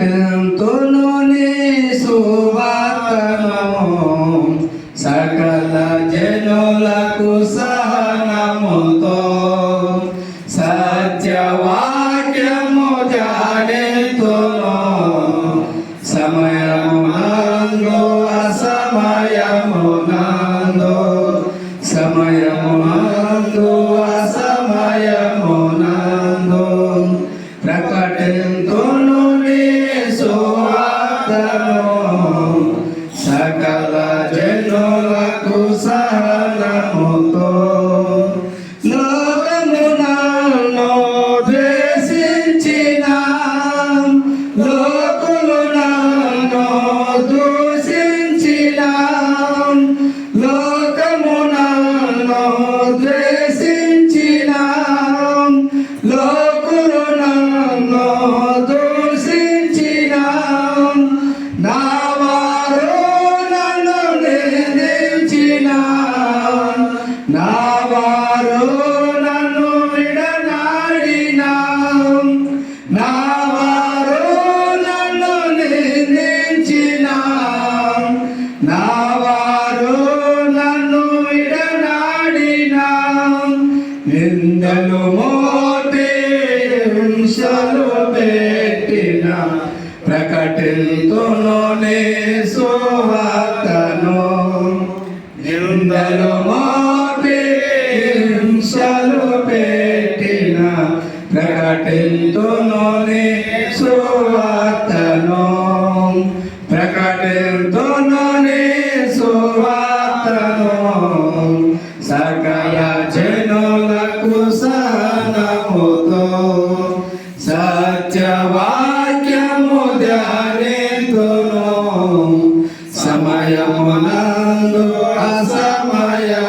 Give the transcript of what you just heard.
ప్రకటింతును నీ సకల జనులకు సహనముతో సత్యవాక్యము జాడెతును సమయమునందు అసమయమునందు సకల జనులకు సహనముతో నిందలు మోటి పెట్టిన ప్రకటితును నే సువార్తను. నిందలు మో ప్రకటితును సువార్తను. ప్రకటితును సువార్తను. సకల జనులకు సహనముతో సత్యవాక్యము ధ్యానితును. సమయమునందు అసమయమునందు